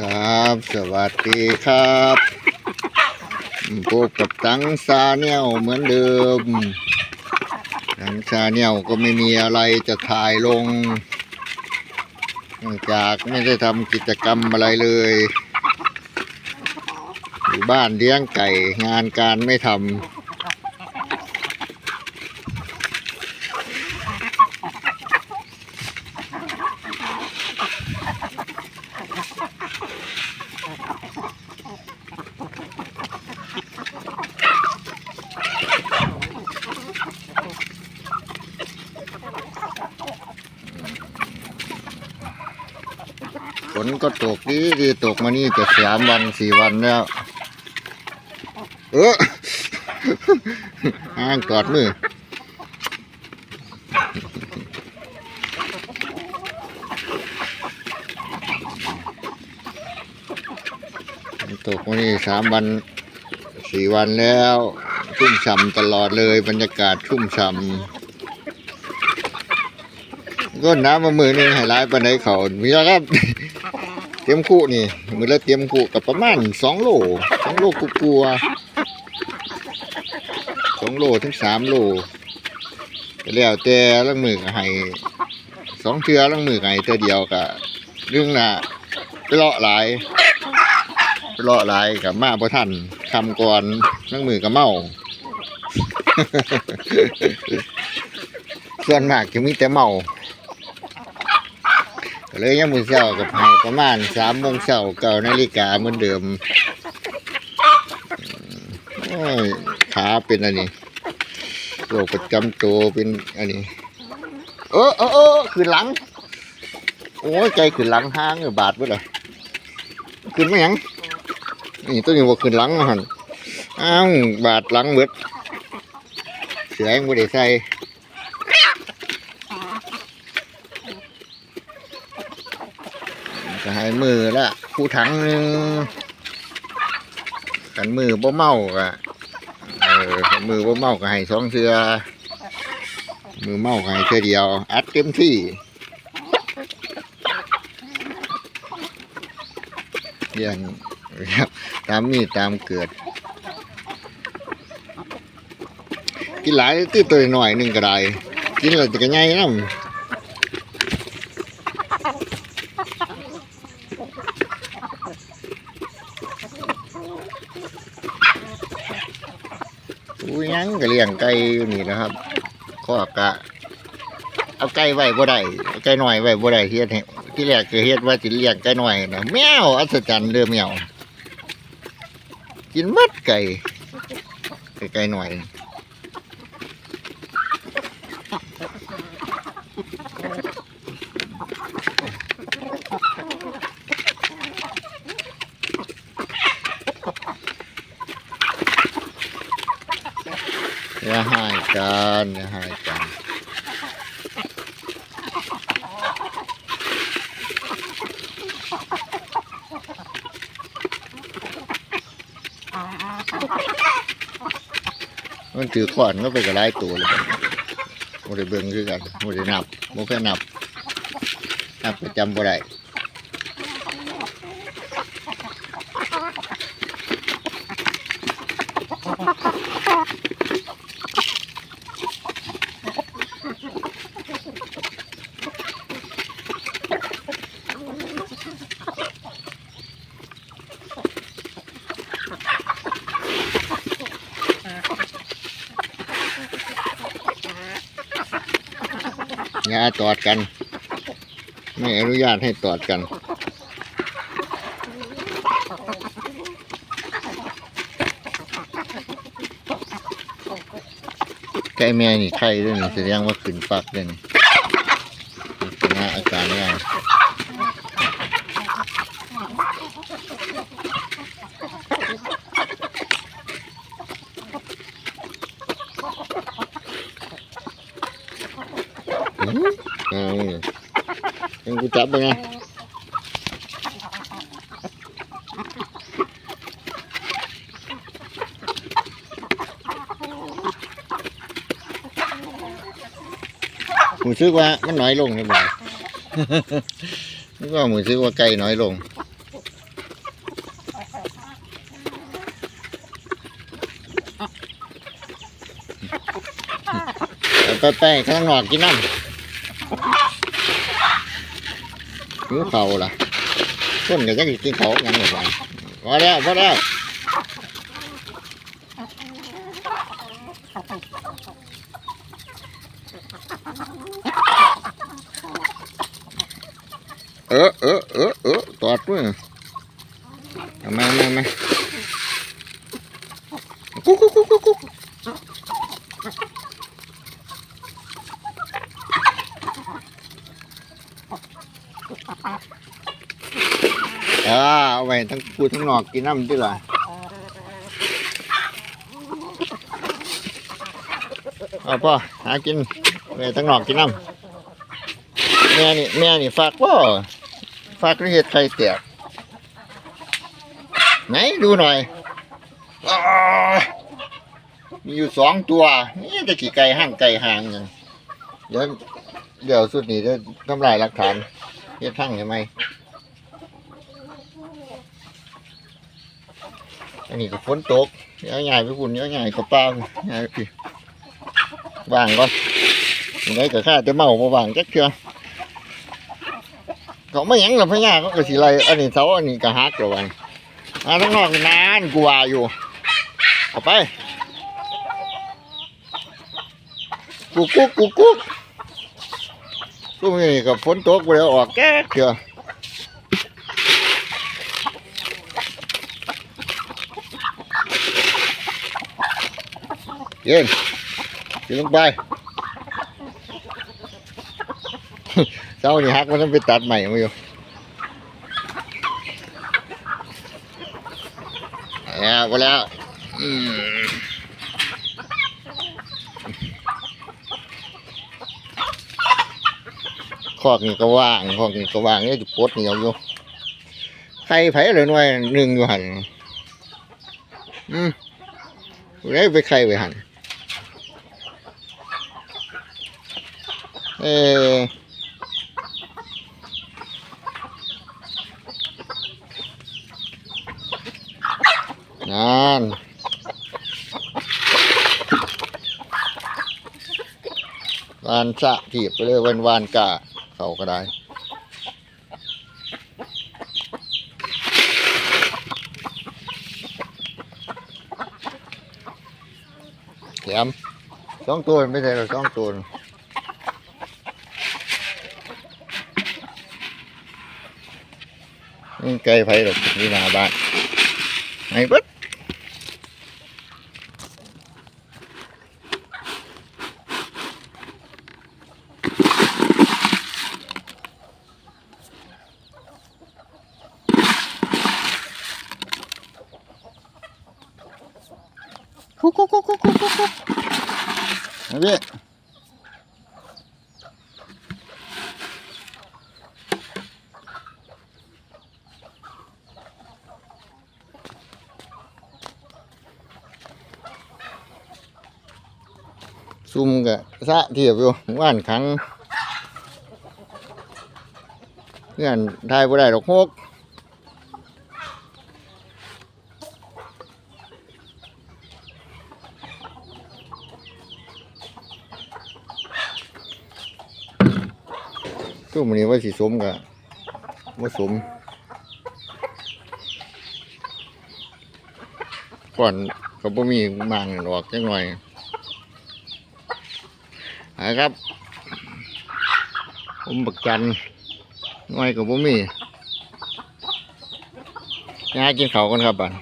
ครับ สวัสดีครับพบกับตังซาเนียเหมือนเดิมตังซาเนียก็ไม่มีอะไรจะถ่ายลงจากไม่ได้ทำกิจกรรมอะไรเลยอยู่บ้านเลี้ยงไก่งานการไม่ทำ ฝนก็ตกดีดีตกมานี่จะสามวันสี่วันแล้ว เออห้างกอดมือ ตกมานี่สามวันสี่วันแล้วชุ่มฉ่ำตลอดเลยบรรยากาศชุ่มฉ่ำก็น้ำมามือนึงให้ร้ายปานไหนเขามีแล้วครับ เตรียมคู่นี่มือละเตรียมคู่กับประมาณสองโลสองโลกกลัวสองโลถึงสามโลแล้วแต่ลังมือให้สองเทือลังมือก็ให้เทือเดียวก็เรื่องน่ะไปเลาะหลายไปเลาะหลายกับมาบ่ทันคำก่อนลังมือก็เมาส่วนมากจะมีแต่เมา ก็เลยยังมือเช้ากับให้ประมาณสามโมงเช้าเก้านาฬิกาเหมือนเดิมขาเป็นอันนี้โรคประจำตัวเป็นอันนี้เออเออเออขึ้นหลัง โอ้ยใจขึ้นหลังห้างเออบาดไปเลยขึ้นไม่ยังนี่ตัวนี้ว่าขึ้นหลังหันอ้าวบาดหลังเบิดเสียงบ่ได้ใส่ ก็ให้มือละคู่ถังหนึ่งกันมือบ่เมาก็เออคันมือบ่เมาก็ให้สองเทือมือเมาก็ให้เทือเดียวอัดเต็มที่ย่างตามมีตามเกิดกินหลายตื้อตัวหน่อยหนึ่งก็ได้กินแล้วจะกระไงน้ำ อุ้ ยังก็เลี้ยงไก่อยู่นี่นะครับข้อกะเอาไก่ไว้บ่ได้ไก่น่อยไว้บ่ได้เฮ็ดที่แรกคือเฮ็ดว่าสิเลี้ยงไก่น่อยนะแมวอัศจรรย์เด้อแมวกินมัดไก่ไก่ไก่น้อยอย่าให้ กันอย่าให้กันมันถือขวานก็ไปกับหลายตัวเลยโมได้เบิ่งคือกันโมได้นับโมเคยนับนับประจำบ่ได้ อย่าตอดกัน ไม่อนุญาตให้ตอดกัน ไก่แม่นี่ไข่ด้วยนี่แสดงว่าขึ้นปักด้วยนี่เป็นหน้าอาการยัง อ่ายังกูจับไปไงหมูซื้อว่ามันน้อยลงใช่ป่ะานึกว่าหมูซื้อว่าไก่น้อยลงไปไปข้างนอกกินน้ำ หิวเขาวล่ะคนก็จะกินเขาวงั้นหมดเลยพอแล้วพอแล้วเออเออเออเออตอดด้วยเอามามามากุ๊กกุ๊กกุ๊กกุ๊กกุ๊ก อ่าเอาไว้ทั้งพูทั้งนอกกินน้ำด้วยล่ะเอาพ่อหากินไว้ทั้งนอกกินน้ำแม่นี่แม่นี่ฝากพ่อฝากเห็ดไข่แตกไหนดูหน่อยอมีอยู่สองตัวนี่จะกี่ไก่ห้างไก่ห่างอยังเดี๋ยวเดี๋ยวสุดนี้จะทำลายหลักฐานเฮ็ดทั้งใช่ไหม อันนี้ก็ฝนตกเดี๋ยวใหญ่ไปฝุ่นเดี๋ยวใหญ่ก็ป้าใหญ่ไปวางก่อนยังไงก็ข้าจะเมาบ่วางจักเทื่อเขาไม่ยังหรอกพญาเขาก็สิไรอันนี้เสาอันนี้ก็ฮักแล้ววันอ่าทั้งนอกนานกว่าอยู่เอาไปกุ๊กกุ๊กกุกกุกตู้นี้ก็ฝนตกไปแล้วออกแก๊กเถื่อ เย็นกินลงไปเจ้านี่ฮักมันต้องไปตัดใหม่มาอยู่แล้วก็แล้วอืมคอกนี่ก็ว่างคอกนี่ก็ว่างเนี่ยจะปดเหนียวอยู่ใครไผเลยหน่วยหนึ่งอยู่หันอืมได้ไปใครไปหัน เอนั่นวานสะถีบไปเลยวันวานกะเขาก็ได้แถมสองตัวไม่ใช่หรอกสองตัว นี่ไกลไผหรอกนี่หน้าบ้านไอ้ปึ๊ดคุกคุกคุกคุกคุกคุกคุกเอาพี่ ซุ่มกะสะเทียบอยู่ว่านขังเงื่อนทายบ่ได้ดอกฮกซุ่มนี้ว่าสิสมกะว่าสมก่อนก็บ่มีมังออกจังหน่อย นะครับ ผมบักจันน้อยกับผมมีงากินเขากันครับบัน